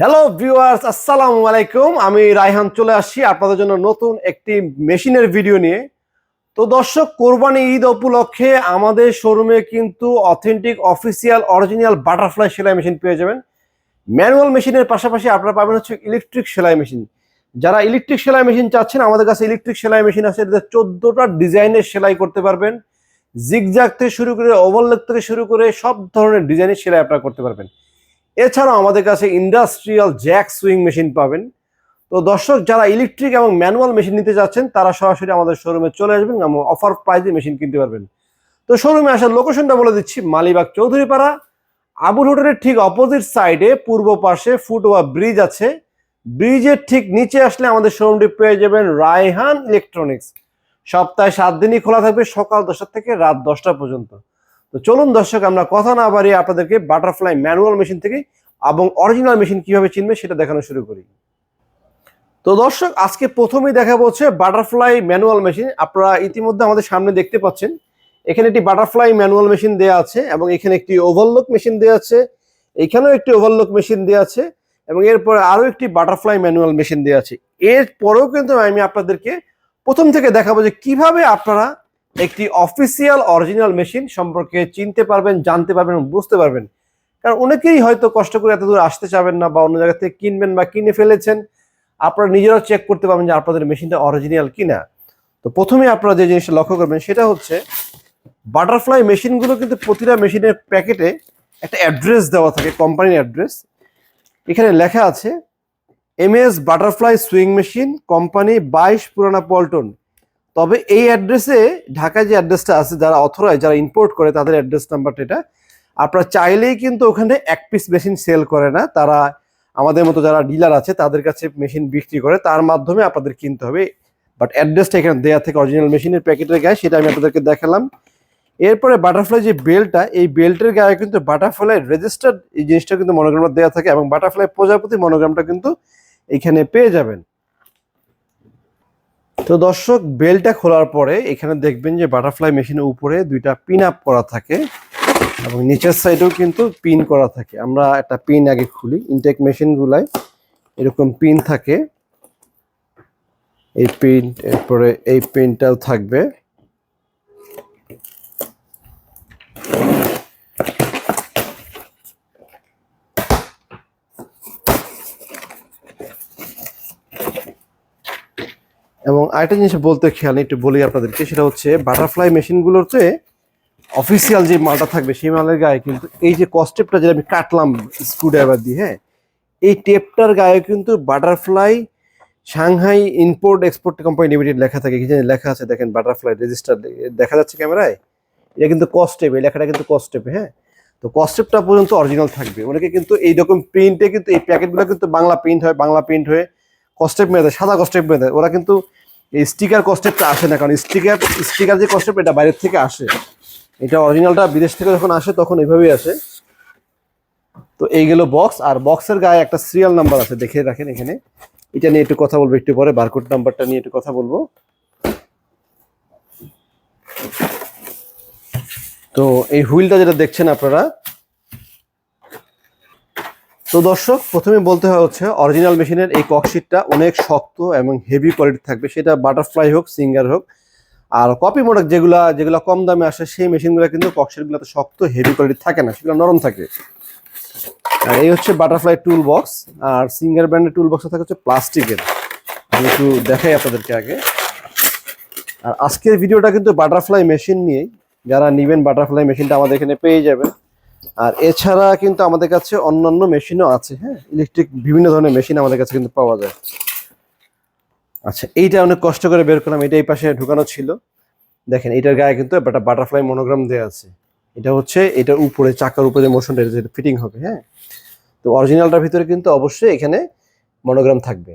Hello viewers আসসালামু আলাইকুম আমি রায়হান চলে আসছি আপনাদের জন্য নতুন একটি মেশিনের ভিডিও নিয়ে। তো দর্শক, কোরবানি ঈদ উপলক্ষে আমাদের শোরুমে কিন্তু অথেন্টিক অফিসিয়াল অরিজিনাল বাটারফ্লাই সেলাই মেশিন পেয়ে যাবেন। ম্যানুয়াল মেশিনের পাশাপাশি আপনারা পাবেন হচ্ছে ইলেকট্রিক সেলাই মেশিন যারা ইলেকট্রিক সেলাই মেশিন চাচ্ছেন, আমাদের কাছে ইলেকট্রিক সেলাই মেশিন আছে এটাতে চোদ্দোটা ডিজাইনের সেলাই করতে পারবেন। জিগজাগ থেকে শুরু করে ওভারলেক থেকে শুরু করে, সব ধরনের ডিজাইনের সেলাই আপনারা করতে পারবেন। এছাড়াও আমাদের কাছে ইন্ডাস্ট্রিয়াল জ্যাক সুইং মেশিন পাবেন। তো দর্শক, যারা ইলেকট্রিক এবং ম্যানুয়াল মেশিন নিতে যাচ্ছেন তারা সরাসরি আমাদের শোরুমে চলে আসবেন এবং অফার প্রাইজে মেশিন কিনতে পারবেন। তো শোরুমে আসার লোকেশনটা বলে দিচ্ছি, মালিবাগ চৌধুরীপাড়া। আবুল হোটেলের ঠিক অপোজিট সাইডে পূর্ব পাশে ফুটওয়া ব্রিজ আছে। ব্রিজের ঠিক নিচে আসলে আমাদের শোরুমটি পেয়ে যাবেন রায়হান ইলেকট্রনিক্স সপ্তাহে সাত দিনই খোলা থাকবে, সকাল দশটা থেকে রাত দশটা পর্যন্ত। তো চলুন দর্শক, আমরা কথা না বাড়িয়ে আপনাদেরকে বাটারফ্লাই ম্যানুয়াল মেশিন থেকে এবং অরিজিনাল মেশিন কীভাবে চিনবে সেটা দেখানো শুরু করি। তো দর্শক, আজকে প্রথমেই দেখা হচ্ছে বাটারফ্লাই ম্যানুয়াল মেশিন আপনারা ইতিমধ্যে আমাদের সামনে দেখতে পাচ্ছেন, এখানে একটি বাটারফ্লাই ম্যানুয়াল মেশিন দেওয়া আছে এবং এখানে একটি ওভারলোক মেশিন দেওয়া আছে, এখানেও একটি ওভারলোক মেশিন দেওয়া আছে এবং এরপরে আরও একটি বাটারফ্লাই ম্যানুয়াল মেশিন দেওয়া আছে। এরপরেও কিন্তু আমি আপনাদেরকে প্রথম থেকে দেখাবো যে কীভাবে আপনারা একটি অফিসিয়াল অরিজিনাল মেশিন সম্পর্কে চিনতে পারবেন, জানতে পারবেন বুঝতে পারবেন। কারণ অনেকেই হয়তো কষ্ট করে এত দূর আসতে চাবেন না বা অন্য জায়গা থেকে কিনবেন বা কিনে ফেলেছেন। আপনারা নিজেরাও চেক করতে পারবেন যে আপনাদের মেশিনটা অরিজিনাল কিনা। তো প্রথমে আপনারা যে জিনিসটা লক্ষ্য করবেন সেটা হচ্ছে বাটারফ্লাই মেশিনগুলো কিন্তু প্রতিটা মেশিনের প্যাকেটে একটা অ্যাড্রেস দেওয়া থাকে কোম্পানির অ্যাড্রেস এখানে লেখা আছে M S butterfly sewing machine company বাইশ পুরানা পল্টন তবে এই অ্যাড্রেসে ঢাকায় যে অ্যাড্রেসটা আছে, যারা অথরাইজ যারা ইম্পোর্ট করে, তাদের অ্যাড্রেস নাম্বারটা এটা। আপনারা চাইলেই কিন্তু ওখানে এক পিস মেশিন সেল করে না। তারা আমাদের মতো যারা ডিলার আছে, তাদের কাছে মেশিন বিক্রি করে, তার মাধ্যমে আপনাদের কিনতে হবে। বাট অ্যাড্রেসটা এখানে দেওয়া থেকে অরিজিনাল মেশিনের প্যাকেটের গায়ে, সেটা আমি আপনাদেরকে দেখালাম। এরপরে বাটারফ্লাই যে বেল্টটা এই বেল্টের গায়ে কিন্তু বাটারফ্লাই রেজিস্টার্ড এই জিনিসটা কিন্তু মনোগ্রামটা দেওয়া থাকে এবং বাটারফ্লাই প্রজাপতি মনোগ্রামটা কিন্তু এখানে পেয়ে যাবেন। তো দর্শক, বেলটা খোলার পরে এখানে দেখবেন যে বাটারফ্লাই মেশিনের উপরে দুইটা পিন আপ করা থাকে এবং নিচের সাইডেও কিন্তু পিন করা থাকে। আমরা একটা পিন আগে খুলি। ইনটেক মেশিনগুলায় এরকম পিন থাকে। এই পিন এরপরে এই পিনটাও থাকবে। এবং আরেকটা জিনিস বলতে খেয়াল একটু বলি আপনাদেরকে, সেটা হচ্ছে বাটারফ্লাই মেশিনগুলোতে অফিসিয়াল যে মালটা থাকবে সেই মালের গায়ে কিন্তু এই যে কস্টেপটা যেটা আমি কাটলাম স্ক্রু ড্রাইভার দিয়ে হ্যাঁ এই টেপটার গায়ে কিন্তু butterfly Shanghai import export company limited লেখা থাকে। কি লেখা আছে, দেখেন বাটারফ্লাই রেজিস্টার দেখা যাচ্ছে ক্যামেরায়? এটা কিন্তু কস্টেপ এই লেখাটা কিন্তু কস্টেপে হ্যাঁ? তো কস্টেপটা পর্যন্ত অরিজিনাল থাকবে। অনেকে কিন্তু এইরকম প্রিন্টে কিন্তু এই প্যাকেটগুলো কিন্তু বাংলা প্রিন্ট হয়, বাংলা প্রিন্ট হয়ে কস্টেপ মেরে দেয় সাদা কস্টেপ মেরে দেয় ওরা কিন্তু এই স্টিকার কস্টেপটা আসে না, কারণ স্টিকার স্টিকার যে কস্টেপ এটা বাইরের থেকে আসে। এটা অরিজিনালটা বিদেশ থেকে যখন আসে, তখন এইভাবেই আসে। তো এই গেল বক্স আর বক্সের গায়ে একটা সিরিয়াল নাম্বার আছে, দেখে রাখেন এখানে। এটা নিয়ে একটু কথা বলব, একটু পরে বারকোড নাম্বারটা নিয়ে একটু কথা বলব। তো এই হুইলটা যেটা দেখছেন আপনারা তো দর্শক, প্রথমে বলতে হয় হচ্ছে অরিজিনাল মেশিনের এই ককশিটটা অনেক শক্ত এবং হেভি কোয়ালিটি থাকবে। সেটা বাটারফ্লাই হোক সিঙ্গার হোক। আর কপি মোডক যেগুলা, যেগুলো কম দামে আসে, সেই মেশিনগুলো কিন্তু ককশিটগুলো তো শক্ত হেভি কোয়ালিটি থাকে না, সেগুলো নরম থাকে। আর এই হচ্ছে বাটারফ্লাই টুল বক্স আর সিঙ্গার ব্র্যান্ডের টুল বক্সটা থাকে হচ্ছে প্লাস্টিকের আমি একটু দেখাই আপনাদেরকে আগে। আর আজকের ভিডিওটা কিন্তু বাটারফ্লাই মেশিন নিয়েই, যারা নেবেন বাটারফ্লাই মেশিনটা আমাদের এখানে পেয়ে যাবেন। আর এছাড়া কিন্তু আমাদের কাছে অন্যান্য মেশিনও আছে হ্যাঁ? ইলেকট্রিক বিভিন্ন ধরনের মেশিন আমাদের কাছে কিন্তু পাওয়া যায়। আচ্ছা এইটা অনেক কষ্ট করে বের করলাম, এটা এই পাশে ঢুকানো ছিল। দেখেন, এটার গায়ে কিন্তু একটা বাটারফ্লাই মনোগ্রাম দেওয়া আছে। এটা হচ্ছে এটার উপরে, চাকার উপরে মোশনটা যেটা ফিটিং হবে হ্যাঁ? তো অরিজিনালটার ভিতরে কিন্তু অবশ্যই এখানে মনোগ্রাম থাকবে।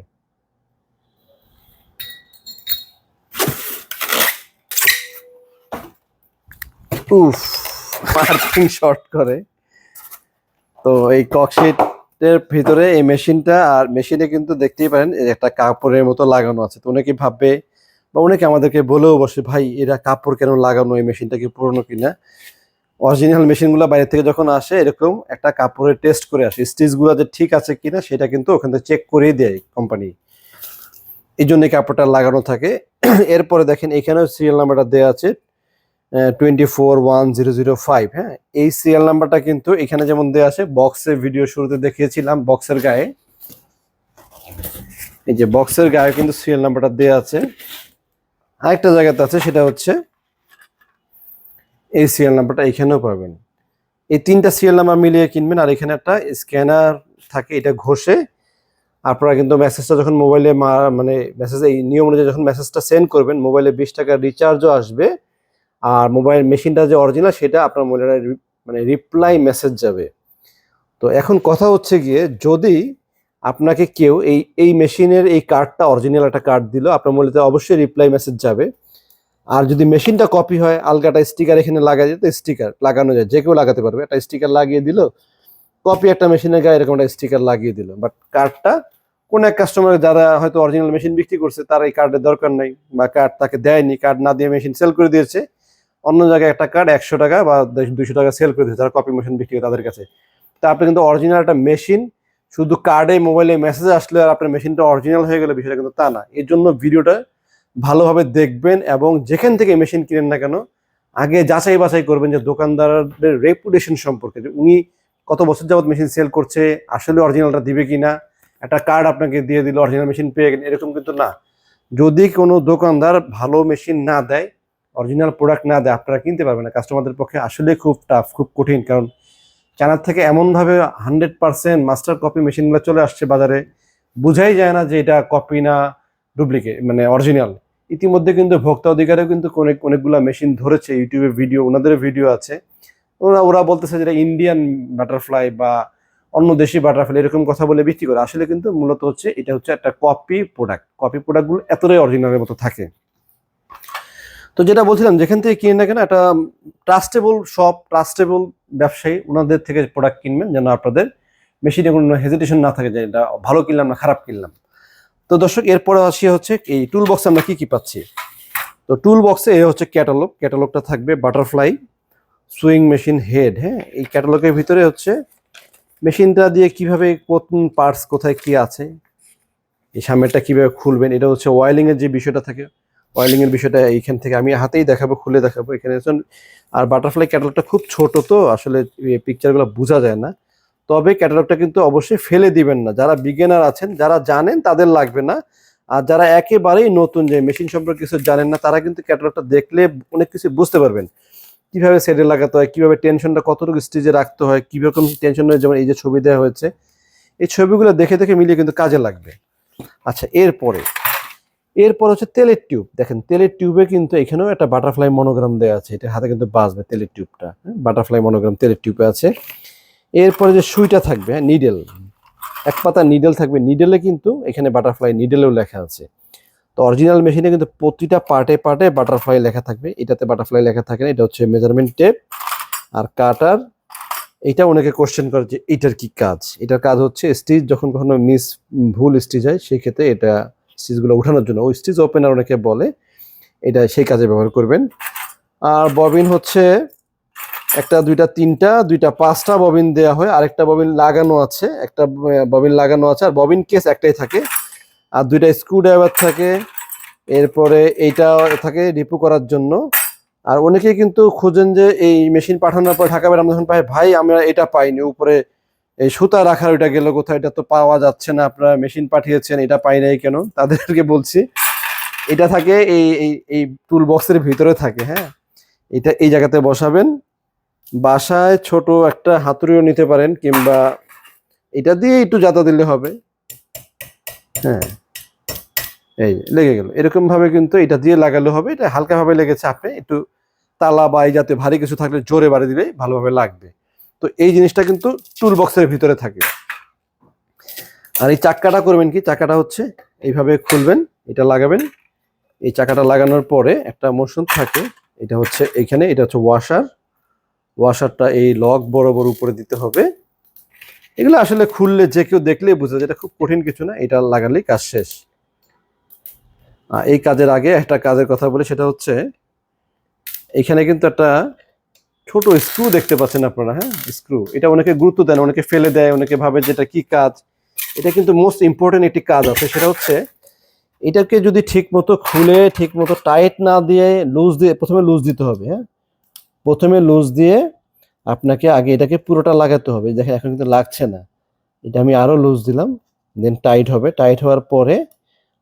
উফ পার্কিং শর্ট করে। তো এই ককশিটের ভিতরে এই মেশিনটা, আর মেশিনে কিন্তু দেখতেই পারেন একটা কাপড়ের মতো লাগানো আছে। তো অনেকে ভাববে বা অনেকে আমাদেরকে বলেও বসে, ভাই, এরা কাপড় কেন লাগানো? এই মেশিনটা কি পুরনো কিনা? অরিজিনাল মেশিনগুলো বাইরে থেকে যখন আসে, এরকম একটা কাপড়ের টেস্ট করে আসে স্টিচগুলো যে ঠিক আছে কিনা সেটা কিন্তু ওখান থেকে চেক করেই দেয় কোম্পানি এই জন্য কাপড়টা লাগানো থাকে। এরপরে দেখেন এখানেও সিরিয়াল নাম্বারটা দেওয়া আছে। Twenty four one zero zero five হ্যাঁ? এই সিরিয়াল নাম্বারটা কিন্তু এখানে যেমন দেওয়া আছে বক্সের ভিডিও শুরুতে দেখিয়েছিলাম বক্সের গায়ে। এই যে বক্সের গায়ে কিন্তু সিরিয়াল নাম্বারটা দেওয়া আছে। আরেকটা জায়গাতে আছে, সেটা হচ্ছে এই সিরিয়াল নাম্বারটা এখানেও পাবেন। এই তিনটা সিরিয়াল নাম্বার মিলিয়ে কিনবেন, আর এখানে একটা স্ক্যানার থাকে, এটা ঘষে আপনারা কিন্তু মেসেজটা যখন মোবাইলে মানে মেসেজ এই নিয়ম অনুযায়ী যখন মেসেজটা সেন্ড করবেন মোবাইলে বিশ টাকার রিচার্জও আসবে। আর মোবাইল মেশিনটা যে অরিজিনাল সেটা আপনার মোবাইলে মানে রিপ্লাই মেসেজ যাবে। তো এখন কথা হচ্ছে গিয়ে, যদি আপনাকে কেউ এই এই মেশিনের এই কার্ডটা অরিজিনাল একটা কার্ড দিল, আপনার মোবাইলে অবশ্যই রিপ্লাই মেসেজ যাবে। আর যদি মেশিনটা কপি হয় আলগাটা স্টিকার এখানে লাগা যায় তো স্টিকার লাগানো যায়। যে কেউ লাগাতে পারবে। একটা স্টিকার লাগিয়ে দিল কপি একটা মেশিনের গায়ে এরকম একটা স্টিকার লাগিয়ে দিল। বাট কার্ডটা কোন এক কাস্টমার যারা হয়তো অরিজিনাল মেশিন বিক্রি করছে, তার এই কার্ডের দরকার নেই, বা কার্ড তাকে দেয়নি কার্ড না দিয়ে মেশিন সেল করে দিয়েছে। অন্য জায়গায় একটা কার্ড একশো টাকা বা দুইশো টাকা সেল করে দিয়েছে যারা কপি মেশিন বিক্রি করে তাদের কাছে। তা আপনি কিন্তু অরিজিনাল একটা মেশিন শুধু কার্ডে মোবাইলে মেসেজ আসলে আর আপনার মেশিনটা অরিজিনাল হয়ে গেলে বিষয়টা কিন্তু তা না। এর জন্য ভিডিওটা ভালোভাবে দেখবেন এবং যেখান থেকে মেশিন কিনেন না কেন, আগে যাচাই বাছাই করবেন যে দোকানদারদের রেপুটেশন সম্পর্কে, যে উনি কত বছর যাবত মেশিন সেল করছে, আসলে অরিজিনালটা দিবে কিনা, একটা কার্ড আপনাকে দিয়ে দিল অরিজিনাল মেশিন পেয়ে গেলেন, এরকম কিন্তু না। যদি কোনো দোকানদার ভালো মেশিন না দেয় অরিজিনাল প্রোডাক্ট না দেয়, আপনারা কিনতে পারবেন না। কাস্টমারদের পক্ষে আসলে খুব টাফ খুব কঠিন। কারণ চায়নার থেকে এমনভাবে হান্ড্রেড পার্সেন্ট মাস্টার কপি মেশিনগুলো চলে আসছে বাজারে, বোঝাই যায় না যে এটা কপি না ডুপ্লিকেট মানে অরিজিনাল ইতিমধ্যে কিন্তু ভোক্তা অধিকারেও কিন্তু অনেক, অনেকগুলো মেশিন ধরেছে ইউটিউবে ভিডিও ওনাদের ভিডিও আছে। ওরা ওরা বলতেছে যেটা ইন্ডিয়ান বাটারফ্লাই বা অন্য দেশি বাটারফ্লাই এরকম কথা বলে বিক্রি করে। আসলে কিন্তু মূলত হচ্ছে এটা হচ্ছে একটা কপি প্রোডাক্ট কপি প্রোডাক্টগুলো এতটাই অরিজিনালের মতো থাকে। তো যেটা বলছিলাম, যেখান থেকে কিনে না কেন, একটা ট্রাস্টেবল শপ ট্রাস্টেবল ব্যবসায়ী, ওনাদের থেকে প্রোডাক্ট কিনবেন যেন আপনাদের মেশিনে কোনো হেজিটেশন না থাকে যে এটা ভালো কিনলাম না খারাপ কিনলাম। তো দর্শক, এরপরে আসি হচ্ছে এই টুল বক্সে আমরা কি কি পাচ্ছি? তো টুল বক্সে এ হচ্ছে ক্যাটালগ ক্যাটালগটা থাকবে বাটারফ্লাই সুইং মেশিন হেড হ্যাঁ? এই ক্যাটালগের ভিতরে হচ্ছে মেশিনটা দিয়ে কীভাবে কোন পার্টস কোথায় কি আছে, এই সামনেরটা কীভাবে খুলবেন, এটা হচ্ছে ওয়াইলিং এর যে বিষয়টা থাকে। ওয়াইলিং এর বিষয়টা এইখান থেকে আমি হাতেই দেখাবো, খুলে দেখাবো এখানে। আর বাটারফ্লাই ক্যাটালগটা খুব ছোট তো, আসলে পিকচারগুলো বোঝা যায় না। তবে ক্যাটালগটা কিন্তু অবশ্যই ফেলে দিবেন না। যারা বিজ্ঞানার আছেন, যারা জানেন, তাদের লাগবে না। আর যারা একেবারেই নতুন, যে মেশিন সম্পর্কে কিছু জানেন না, তারা কিন্তু ক্যাটালগটা দেখলে অনেক কিছু বুঝতে পারবেন। কীভাবে সেটে লাগাতে হয়, কীভাবে টেনশনটা কতটুকু স্টেজে রাখতে হয়, কীরকম টেনশন যেমন এই যে ছবি দেওয়া হয়েছে। এই ছবিগুলো দেখে দেখে মিলিয়ে কিন্তু কাজে লাগবে। আচ্ছা এরপরে এরপর হচ্ছে তেলের টিউব। দেখেন, তেলের টিউবে কিন্তু এখানেও একটা বাটারফ্লাই মনোগ্রাম দেওয়া আছে। এটা হাতে কিন্তু বাঁচবে তেলের টিউবটা। বাটারফ্লাই মনোগ্রাম তেলের টিউবে আছে। এরপরে যে সুইটা থাকবে হ্যাঁ নিডেল এক পাতা নিডেল থাকবে। নিডেলে কিন্তু এখানে বাটারফ্লাই নিডেলেও লেখা আছে। তো অরিজিনাল মেশিনে কিন্তু প্রতিটা পার্টে পার্টে বাটারফ্লাই লেখা থাকবে। এটাতে বাটারফ্লাই লেখা থাকে না। এটা হচ্ছে মেজারমেন্ট টেপ আর কাটার এটা অনেকে কোশ্চেন করে যে, এটার কি কাজ? এটার কাজ হচ্ছে স্টিচ যখন কখনো মিস ভুল স্টিচ হয় সেই ক্ষেত্রে এটা স্টিচগুলো উঠানোর জন্য। ওই স্টিচ ওপেনার অনেকে বলে, এটা সেই কাজে ব্যবহার করবেন। আর ববিন হচ্ছে একটা, দুইটা, তিনটা, দুইটা, পাঁচটা ববিন দেওয়া হয়। আরেকটা ববিন লাগানো আছে, একটা ববিন লাগানো আছে, আর ববিন কেস একটাই থাকে। আর দুইটা স্ক্রু ড্রাইভার থাকে। এরপরে এইটা থাকে রিপু করার জন্য। আর অনেকে কিন্তু খুঁজেন যে এই মেশিন পাঠানোর পর ঢাকা বেড়াম যখন পাই ভাই, আমরা এটা পাইনি, উপরে এই সুতা রাখার ওইটা গেল কোথাও এটা তো পাওয়া যাচ্ছে না, আপনারা মেশিন পাঠিয়েছেন, এটা পাই নাই কেন? তাদেরকে বলছি, এটা থাকে এই এই টুল বক্সের ভিতরে থাকে হ্যাঁ? এটা এই জায়গাতে বসাবেন, বাসায় ছোট একটা হাতুড়িও নিতে পারেন, কিংবা এটা দিয়ে একটু জাতা দিলে হবে হ্যাঁ? এই লেগে গেল। এরকম ভাবে কিন্তু এটা দিয়ে লাগালে হবে, এটা হালকাভাবে লেগেছে আপনি একটু তালা বা এই যাতে ভারী কিছু থাকলে জোরে বাড়ি দিলে ভালোভাবে লাগবে। তো এই জিনিসটা কিন্তু টুল বক্সের ভিতরে থাকে। আর এই চাক্কাটা করবেন কি? চাকাটা হচ্ছে এইভাবে খুলবেন, এটা লাগাবেন। এই চাকাটা লাগানোর পরে একটা মোশন থাকে, এটা হচ্ছে এখানে, এটা হচ্ছে ওয়াশার ওয়াশারটা এই লক বরাবর উপরে দিতে হবে। এগুলো আসলে খুললে যে কেউ দেখলেই বুঝে যেটা খুব কঠিন কিছু না, এটা লাগালেই কাজ শেষ। এই কাজের আগে একটা কাজের কথা বলি, সেটা হচ্ছে এখানে কিন্তু একটা ছোট স্ক্রু দেখতে পাচ্ছেন আপনারা হ্যাঁ? স্ক্রু এটা অনেকে গুরুত্ব দেন অনেকে ফেলে দেয়, অনেকে ভাবে যেটা কি কাজ। এটা কিন্তু মোস্ট ইম্পর্টেন্ট একটি কাজ আছে, সেটা হচ্ছে এটাকে যদি ঠিক মতো খুলে ঠিক মতো টাইট না দিয়ে লুজ দিয়ে, প্রথমে লুজ দিতে হবে হ্যাঁ? প্রথমে লুজ দিয়ে আপনাকে আগে এটাকে পুরোটা লাগাতে হবে। দেখেন, এখন কিন্তু লাগছে না। এটা আমি আরও লুজ দিলাম দেন টাইট হবে। টাইট হওয়ার পরে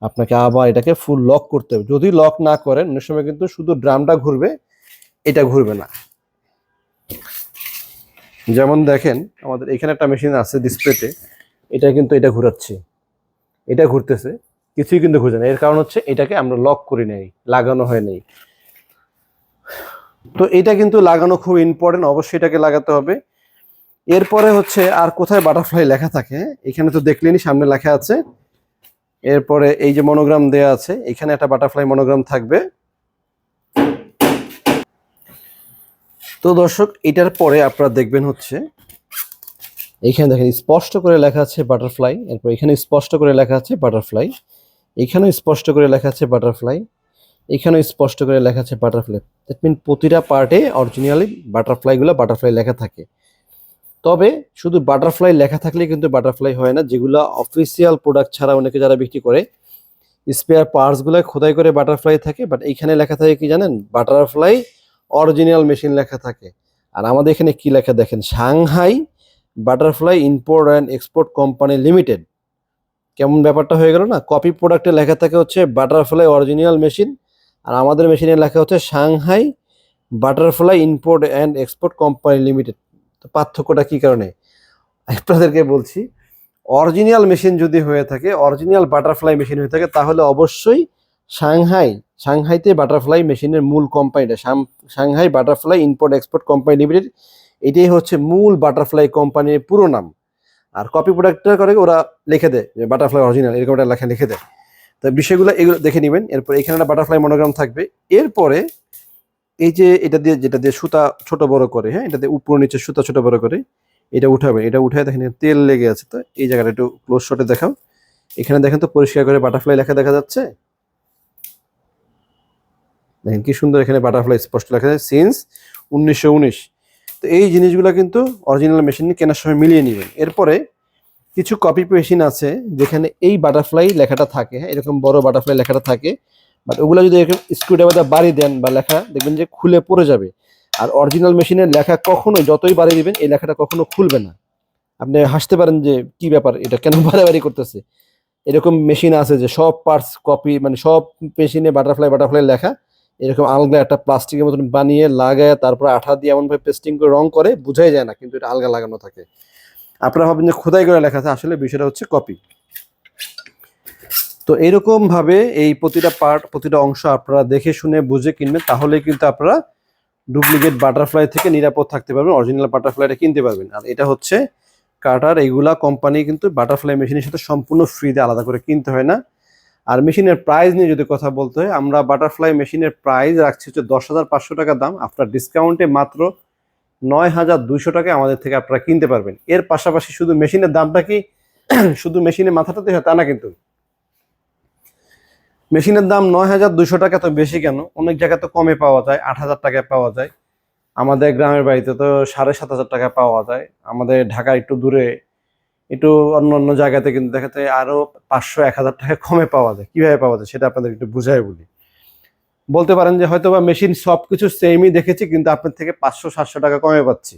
আপনাকে আবার এটাকে ফুল লক করতে হবে। যদি লক না করেন, অনেক সময় কিন্তু শুধু ড্রামটা ঘুরবে, এটা ঘুরবে না। যেমন দেখেন, আমাদের এখানে একটা মেশিন আছে ডিসপ্লেতে এটা কিন্তু এটা ঘুরাচ্ছি। এটা ঘুরতেছে, কিছুই কিন্তু ঘুরছে না। এর কারণ হচ্ছে এটাকে আমরা লক করে নেই, লাগানো হয় নেই। তো এটা কিন্তু লাগানো খুব ইম্পর্টেন্ট অবশ্যই এটাকে লাগাতে হবে। এরপরে হচ্ছে আর কোথায় বাটারফ্লাই লেখা থাকে? এখানে তো দেখলেনি সামনে লেখা আছে। এরপরে এই যে মনোগ্রাম দেয়া আছে, এখানে একটা বাটারফ্লাই মনোগ্রাম থাকবে। তো দর্শক, এটার পরে আপনারা দেখবেন হচ্ছে, এখানে দেখেন স্পষ্ট করে লেখা আছে বাটারফ্লাই এরপর এখানে স্পষ্ট করে লেখা আছে বাটারফ্লাই এখানেও স্পষ্ট করে লেখা আছে বাটারফ্লাই এখানেও স্পষ্ট করে লেখা আছে বাটারফ্লাই দ্যাট মিন প্রতিটা পার্টে অরিজিনালি বাটারফ্লাইগুলো বাটারফ্লাই লেখা থাকে। তবে শুধু বাটারফ্লাই লেখা থাকলে কিন্তু বাটারফ্লাই হয় না, যেগুলো অফিসিয়াল প্রোডাক্ট ছাড়া অনেকে যারা বিক্রি করে স্পেয়ার পার্টসগুলো খোদাই করে বাটারফ্লাই থাকে বাট এইখানে লেখা থাকে কি জানেন? বাটারফ্লাই অরিজিনাল মেশিন লেখা থাকে। আর আমাদের এখানে কি লেখা দেখেন? Shanghai butterfly import and export company limited. কেমন ব্যাপারটা হয়ে গেল না? কপি প্রোডাক্টে লেখা থাকে হচ্ছে বাটারফ্লাই অরিজিনাল মেশিন। আর আমাদের মেশিনে লেখা হচ্ছে Shanghai butterfly import and export company limited. তো পার্থক্যটা কী কারণে? আপনাদেরকে বলছি, অরিজিনাল মেশিন যদি হয়ে থাকে, অরিজিনাল বাটারফ্লাই মেশিন হয়ে থাকে, তাহলে অবশ্যই সাংহাই সাংহাইতে বাটারফ্লাই মেশিনের মূল কোম্পানিটা Shanghai butterfly import export company limited এটাই হচ্ছে মূল বাটারফ্লাই কোম্পানির পুরো নাম। আর কপি প্রোডাক্টটা করে ওরা লিখে দেয় যে বাটারফ্লাই অরিজিনাল এরকম একটা লেখা লিখে দেয়। তো বিষয়গুলো এগুলো দেখে নেবেন, এরপর এখানে একটা বাটারফ্লাই মনোগ্রাম থাকবে। এরপরে এই যে এটা দিয়ে, যেটা দিয়ে সুতা ছোট বড় করে হ্যাঁ এটা দিয়ে উপর নিচে সুতা ছোট বড় করে, এটা উঠাবে এটা উঠায় দেখেন তেল লেগে আছে তো, এই জায়গাটা একটু ক্লোজ শটে দেখাও। এখানে দেখেন তো পরিষ্কার করে বাটারফ্লাই লেখা দেখা যাচ্ছে। দেখেন কি সুন্দর এখানে বাটারফ্লাই স্পষ্ট লেখা যায় সিন্স উনিশশো উনিশ। তো এই জিনিসগুলো কিন্তু অরিজিনাল মেশিন কেনার সময় মিলিয়ে নেবেন। এরপরে কিছু কপি মেশিন আছে, যেখানে এই বাটারফ্লাই লেখাটা থাকে হ্যাঁ এরকম বড় বাটারফ্লাই লেখাটা থাকে বাট ওগুলো যদি এরকম স্ক্রুড্রাইভার বাড়ি দেন বা লেখা, দেখবেন যে খুলে পড়ে যাবে। আর অরিজিনাল মেশিনের লেখা কখনো যতই বাড়ি দিবেন, এই লেখাটা কখনো খুলবে না। আপনি হাসতে পারেন যে, কি ব্যাপার, এটা কেন বাড়াবাড়ি করতেছে? এরকম মেশিন আছে যে সব পার্টস কপি মানে সব মেশিনে বাটারফ্লাই বাটারফ্লাই লেখা এরকম আলগা একটা প্লাস্টিকের মতন বানিয়ে লাগায়, তারপর আঠা দিয়ে এমনভাবে পেস্টিং করে, রং করে, বোঝাই যায় না, কিন্তু এটা আলগা লাগানো থাকে। আপনারা ভাবেন যে খোদাই করে লেখা আছে, আসলে বিষয়টা হচ্ছে কপি তো এরকম ভাবে এই প্রতিটা পার্ট প্রতিটা অংশ আপনারা দেখে শুনে, বুঝে কিনবেন, তাহলে কিন্তু আপনারা ডুপ্লিকেট বাটারফ্লাই থেকে নিরাপদ থাকতে পারবেন অরিজিনাল বাটারফ্লাইটা কিনতে পারবেন। আর এটা হচ্ছে কাটার এইগুলা কোম্পানি কিন্তু বাটারফ্লাই মেশিনের সাথে সম্পূর্ণ ফ্রিতে আলাদা করে কিনতে হয় না। আর মেশিনের প্রাইস নিয়ে যদি কথা বলতে হয়, আমরা বাটারফ্লাই মেশিনের প্রাইস রাখছি হচ্ছে দশ হাজার পাঁচশো টাকা দাম। আপনার ডিসকাউন্টে মাত্র নয় হাজার দুইশো টাকা আমাদের থেকে আপনারা কিনতে পারবেন। এর পাশাপাশি শুধু মেশিনের দামটা কি? শুধু মেশিনের মাথাটাতে হয়, তা না কিন্তু। মেশিনের দাম নয় হাজার দুশো টাকা তো বেশি কেন? অনেক জায়গায় তো কমে পাওয়া যায়, আট হাজার টাকায় পাওয়া যায়। আমাদের গ্রামের বাড়িতে তো সাড়ে সাত হাজার টাকা পাওয়া যায়। আমাদের ঢাকা একটু দূরে একটু অন্য অন্য জায়গাতে কিন্তু দেখা যায় আরও পাঁচশো, এক হাজার টাকা কমে পাওয়া যায়। কীভাবে পাওয়া যায় সেটা আপনাদের একটু বুঝাই বলি। বলতে পারেন যে হয়তো বা মেশিন সব কিছু সেমই দেখেছি, কিন্তু আপনার থেকে পাঁচশো, সাতশো টাকা কমে পাচ্ছি।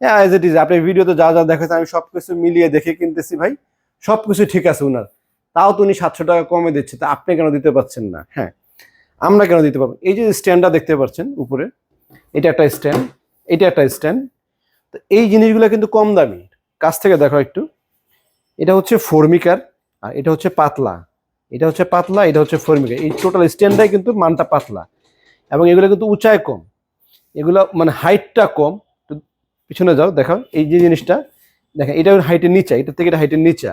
হ্যাঁ এজ ইট ইজ আপনি ভিডিওতে যা যা দেখেছেন, আমি সব কিছু মিলিয়ে দেখে কিনতেছি ভাই সব কিছু ঠিক আছে উনার। তাও তো উনি সাতশো টাকা কমে দিচ্ছে, তা আপনি কেন দিতে পারছেন না? হ্যাঁ আমরা কেন দিতে পারব? এই যে স্ট্যান্ডটা দেখতে পাচ্ছেন উপরে, এটা একটা স্ট্যান্ড এটা একটা স্ট্যান্ড তো এই জিনিসগুলো কিন্তু কম দামি। কাছ থেকে দেখো একটু। এটা হচ্ছে ফর্মিকার, আর এটা হচ্ছে পাতলা। এটা হচ্ছে পাতলা, এটা হচ্ছে ফর্মিকার। এই টোটাল স্ট্যান্ডটাই কিন্তু মানটা পাতলা। এবং এগুলো কিন্তু উঁচায় কম। এগুলো মানে হাইটটা কম। পিছনে যাও দেখো এই যে জিনিসটা, দেখেন, এটা হাইটের নিচা, এটা থেকে এটা হাইটের নিচা।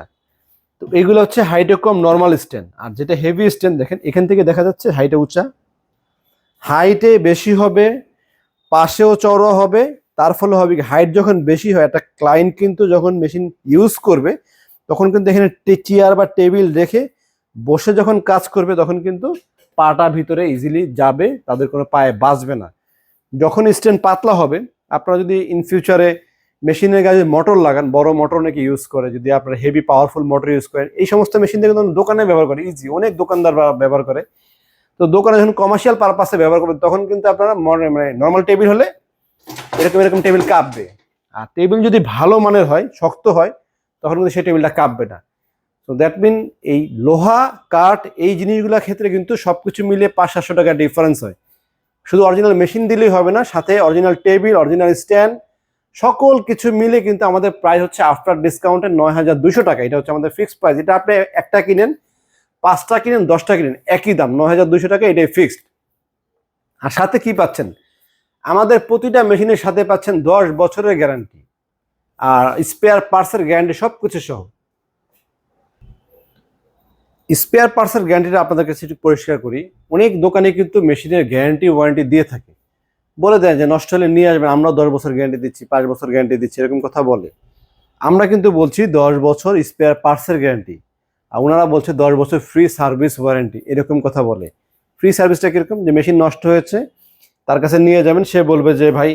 তো এগুলো হচ্ছে হাইটে কম নর্মাল স্ট্যান্ড আর যেটা হেভি স্ট্যান্ড দেখেন, এখান থেকে দেখা যাচ্ছে হাইটে উঁচা। হাইটে বেশি হবে, পাশেও চড়া হবে। তার ফলে হবে কি হাইট যখন বেশি হয়, একটা ক্লায়েন্ট কিন্তু যখন মেশিন ইউজ করবে তখন কিন্তু এখানে চেয়ার বা টেবিল রেখে বসে যখন কাজ করবে, তখন কিন্তু পাটা ভিতরে ইজিলি যাবে, তাদের কোনো পায়ে বাঁচবে না। যখন স্ট্যান্ড পাতলা হবে, আপনারা যদি ইন ফিউচারে মেশিনের কাজে মোটর লাগান, বড় মোটর নাকি ইউজ করে, যদি আপনারা হেভি পাওয়ারফুল মোটর ইউজ করেন, এই সমস্ত মেশিন থেকে কিন্তু দোকানে ব্যবহার করে ইজি অনেক দোকানদার ব্যবহার করে। তো দোকানে যখন কমার্শিয়াল পারপাসে ব্যবহার করবেন, তখন কিন্তু আপনারা মানে নর্মাল টেবিল হলে এরকম এরকম টেবিল কাঁপবে। আর টেবিল যদি ভালো মানের হয়, শক্ত হয় তখন কিন্তু সেই টেবিলটা কাঁপবে না। তো দ্যাট মিন এই লোহা, কাঠ, এই জিনিসগুলোর ক্ষেত্রে কিন্তু সবকিছু মিলে পাঁচ সাতশো টাকা ডিফারেন্স হয়। শুধু অরিজিনাল মেশিন দিলেই হবে না, সাথে অরিজিনাল টেবিল অরিজিনাল স্ট্যান্ড সকল কিছু মিলে কিন্তু আমাদের প্রাইস হচ্ছে আফটার ডিসকাউন্টে নয় হাজার দুশো টাকা। এটা হচ্ছে আমাদের ফিক্সড প্রাইস এটা আপনি একটা কিনেন, পাঁচটা কিনেন, দশটা কিনেন, একই দাম, নয় হাজার দুশো টাকা, এটাই ফিক্সড আর সাথে কি পাচ্ছেন? আমাদের প্রতিটা মেশিনের সাথে পাচ্ছেন দশ বছরের গ্যারান্টি আর স্পেয়ার পার্টসের গ্যারান্টি সব কিছু সহ। স্পেয়ার পার্টসের গ্যারান্টিটা আপনাদের কাছে একটু পরিষ্কার করি। অনেক দোকানে কিন্তু মেশিনের গ্যারান্টি ওয়ারেন্টি দিয়ে থাকে। বলে দেয় যে নষ্ট হলে নিয়ে আসবেন আমরা দশ বছর গ্যারান্টি দিচ্ছি, পাঁচ বছর গ্যারান্টি দিচ্ছি, এরকম কথা বলে। আমরা কিন্তু বলছি দশ বছর স্পেয়ার পার্টসের গ্যারান্টি আর ওনারা বলছে দশ বছর ফ্রি সার্ভিস ওয়ারেন্টি এরকম কথা বলে। ফ্রি সার্ভিসটা কীরকম? যে মেশিন নষ্ট হয়েছে, তার কাছে নিয়ে যাবেন, সে বলবে যে ভাই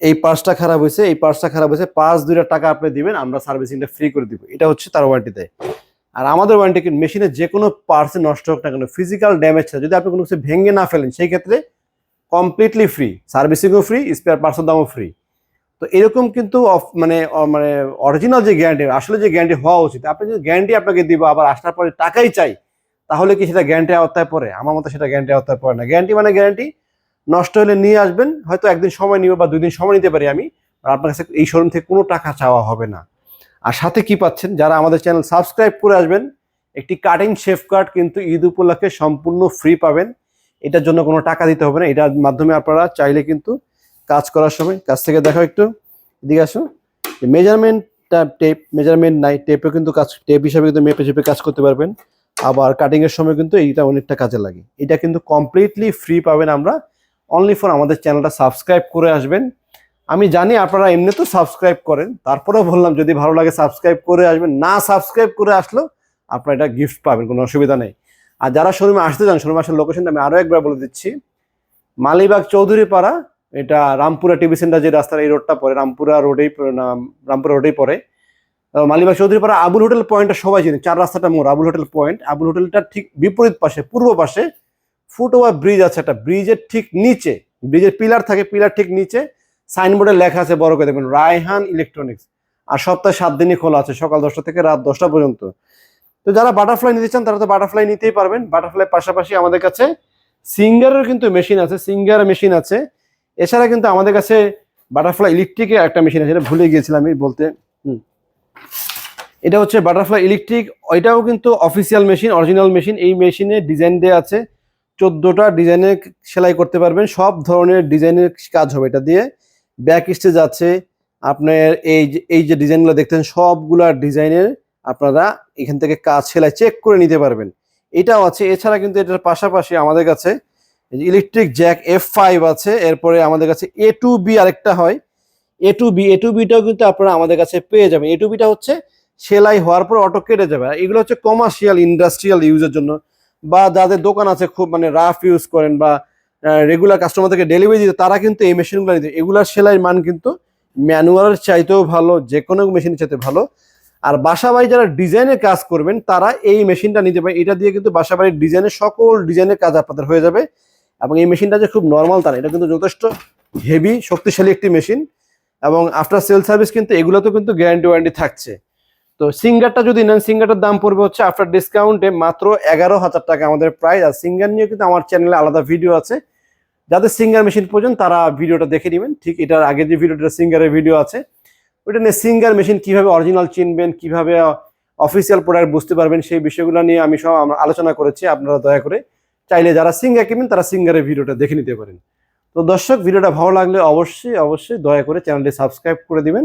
এই পার্সটা খারাপ হয়েছে, এই পার্সটা খারাপ হয়েছে, পাঁচ দুইটা টাকা আপনি দিবেন, আমরা সার্ভিসিংটা ফ্রি করে দিব। এটা হচ্ছে তার ওয়ারেন্টি দেয় আর আমাদের ওয়ারেন্টি কি মেশিনের যে কোনো পার্টস নষ্ট হোক না কেন ফিজিক্যাল ড্যামেজ থাকে যদি আপনি কোনো কিছু ভেঙে না ফেলেন, সেই ক্ষেত্রে কমপ্লিটলি ফ্রি সার্ভিসিংও ফ্রি স্পেয়ার পার্টসের দামও ফ্রি তো এরকম কিন্তু মানে মানে অরিজিনাল যে গ্যারান্টি আসলে যে গ্যারান্টি হওয়া উচিত, আপনি যদি গ্যারান্টি আপনাকে দিব, আবার আসার পরে টাকাই চাই, তাহলে কি সেটা গ্যারান্টি আওতায় পড়ে? আমার মতো সেটা গ্যারান্টি আওতায় পড়ে না। গ্যারান্টি মানে গ্যারান্টি নষ্ট হলে নিয়ে আসবেন, হয়তো একদিন সময় নিবে বা দুই দিন সময় নিতে পারি আমি আপনার কাছে এই শোরুম থেকে কোনো টাকা চাওয়া হবে না। আর সাথে কি পাচ্ছেন, যারা আমাদের চ্যানেল সাবস্ক্রাইব করে আসবেন, একটি কাটিং শেফ কার্ড কিন্তু ঈদ উপলক্ষে সম্পূর্ণ ফ্রি পাবেন। এটার জন্য কোনো টাকা দিতে হবে না, এটার মাধ্যমে আপনারা চাইলে কিন্তু কাজ করার সময় কাজ থেকে দেখো একটু, এদিকে আসো। মেজারমেন্টটা টেপ মেজারমেন্ট নাই টেপে কিন্তু কাজ টেপ হিসাবে কিন্তু মেপে চেপে কাজ করতে পারবেন। আবার কাটিং এর সময় কিন্তু এইটা অনেকটা কাজে লাগে। এটা কিন্তু কমপ্লিটলি ফ্রি পাবেন আমরা। অনলি ফর আমাদের চ্যানেলটা সাবস্ক্রাইব করে আসবেন। আমি জানি আপনারা এমনি তো সাবস্ক্রাইব করেন, তারপরেও বললাম যদি ভালো লাগে সাবস্ক্রাইব করে আসবেন, না সাবস্ক্রাইব করে আসলেও আপনারা এটা গিফট পাবেন, কোনো অসুবিধা নেই। আর যারা শোরুমে আসতে চান, শোরুমে আসার লোকেশনটা আমি আরও একবার বলে দিচ্ছি। মালিবাগ চৌধুরী পাড়া এটা রামপুরা টিভি সেন্টার যে রাস্তার এই রোডটা পড়ে, রামপুরা রোডেই রামপুরা রোডেই পড়ে। মালিবাগ চৌধুরী পাড়া আবুল হোটেল পয়েন্টটা সবাই চিনে, চার রাস্তাটা মোড়, আবুল হোটেল পয়েন্ট আবুল হোটেলটা ঠিক বিপরীত পাশে, পূর্ব পাশে ফুটওভার ব্রিজ আছে, একটা ব্রিজের ঠিক নিচে, ব্রিজের পিলার থাকে, পিলার ঠিক নিচে, সাইনবোর্ডে লেখা আছে বড় করে দেখবেন, রায়হান ইলেকট্রনিক্স। আর সপ্তাহে সাত দিনই খোলা আছে, সকাল দশটা থেকে রাত দশটা পর্যন্ত। তো যারা বাটারফ্লাই নিতে চান, তারা তো বাটারফ্লাই নিতেই পারবেন। বাটারফ্লাই পাশাপাশি আমাদের কাছে সিঙ্গারের কিন্তু মেশিন আছে, সিঙ্গার মেশিন আছে। এছাড়া কিন্তু আমাদের কাছে বাটারফ্লাই ইলেকট্রিকের একটা মেশিন আছে, এটা ভুলে গিয়েছিলাম আমি বলতে। হুম। এটা হচ্ছে বাটারফ্লাই ইলেকট্রিক এটাও কিন্তু অফিসিয়াল মেশিন, অরিজিনাল মেশিন, এই মেশিনে ডিজাইন দেওয়া আছে। চোদ্দোটা ডিজাইনের সেলাই করতে পারবেন। সব ধরনের ডিজাইনের কাজ হবে এটা দিয়ে। ব্যাক স্টেজ আছে আপনার এই এই যে ডিজাইনগুলো দেখতেন সবগুলা ডিজাইনের আপনারা এখান থেকে কাজ সেলাই চেক করে নিতে পারবেন। এটাও আছে। এছাড়া কিন্তু এটার পাশাপাশি আমাদের কাছে ইলেকট্রিক জ্যাক এফ ফাইভ আছে। এরপরে আমাদের কাছে এ টু বি আরেকটা হয়। A to B A to বিটাও কিন্তু আপনারা আমাদের কাছে পেয়ে যাবেন। এ টু বিটা হচ্ছে সেলাই হওয়ার পর অটো কেটে যাবে। এগুলো হচ্ছে কমার্শিয়াল ইন্ডাস্ট্রিয়াল ইউজের জন্য। বা যাদের দোকান আছে খুব মানে রাফ ইউজ করেন বা রেগুলার কাস্টমার থেকে ডেলিভারি দিতে, তারা কিন্তু এই মেশিনগুলো নিতে, এগুলার সেলাইয়ের মান কিন্তু ম্যানুয়ালের চাইতেও ভালো, যে কোনো মেশিনের চাইতে ভালো। আর বাসাবাড়ি যারা ডিজাইনের কাজ করবেন, তারা এই মেশিনটা নিতে পারে। এটা দিয়ে কিন্তু বাসাবাড়ির ডিজাইনের সকল ডিজাইনের কাজ আপনাদের হয়ে যাবে। এবং এই মেশিনটা যে খুব নর্মাল তা না, এটা কিন্তু যথেষ্ট হেভি শক্তিশালী একটি মেশিন এবং আফটার সেল সার্ভিস কিন্তু এগুলোতেও কিন্তু গ্যারান্টি ওয়ারেন্টি থাকছে। তো সিঙ্গারটা যদি নেন, সিঙ্গারটার দাম পড়বে হচ্ছে আফটার ডিসকাউন্টে মাত্র এগারো হাজার টাকা আমাদের প্রাইস আর সিঙ্গার নিয়ে কিন্তু আমার চ্যানেলে আলাদা ভিডিও আছে। যাদের সিঙ্গার মেশিন প্রয়োজন, তারা ভিডিওটা দেখে নেবেন। ঠিক এটার আগে যে ভিডিওটা সিঙ্গারের ভিডিও আছে, ওইটা নিয়ে সিঙ্গার মেশিন কীভাবে অরিজিনাল চিনবেন, কীভাবে অফিসিয়াল প্রোডাক্ট বুঝতে পারবেন, সেই বিষয়গুলো নিয়ে আমি সব আলোচনা করেছি। আপনারা দয়া করে চাইলে যারা সিঙ্গার কিনবেন, তারা সিঙ্গারের ভিডিওটা দেখে নিতে পারেন। তো দর্শক ভিডিওটা ভালো লাগলে অবশ্যই অবশ্যই দয়া করে চ্যানেলটি সাবস্ক্রাইব করে দিবেন।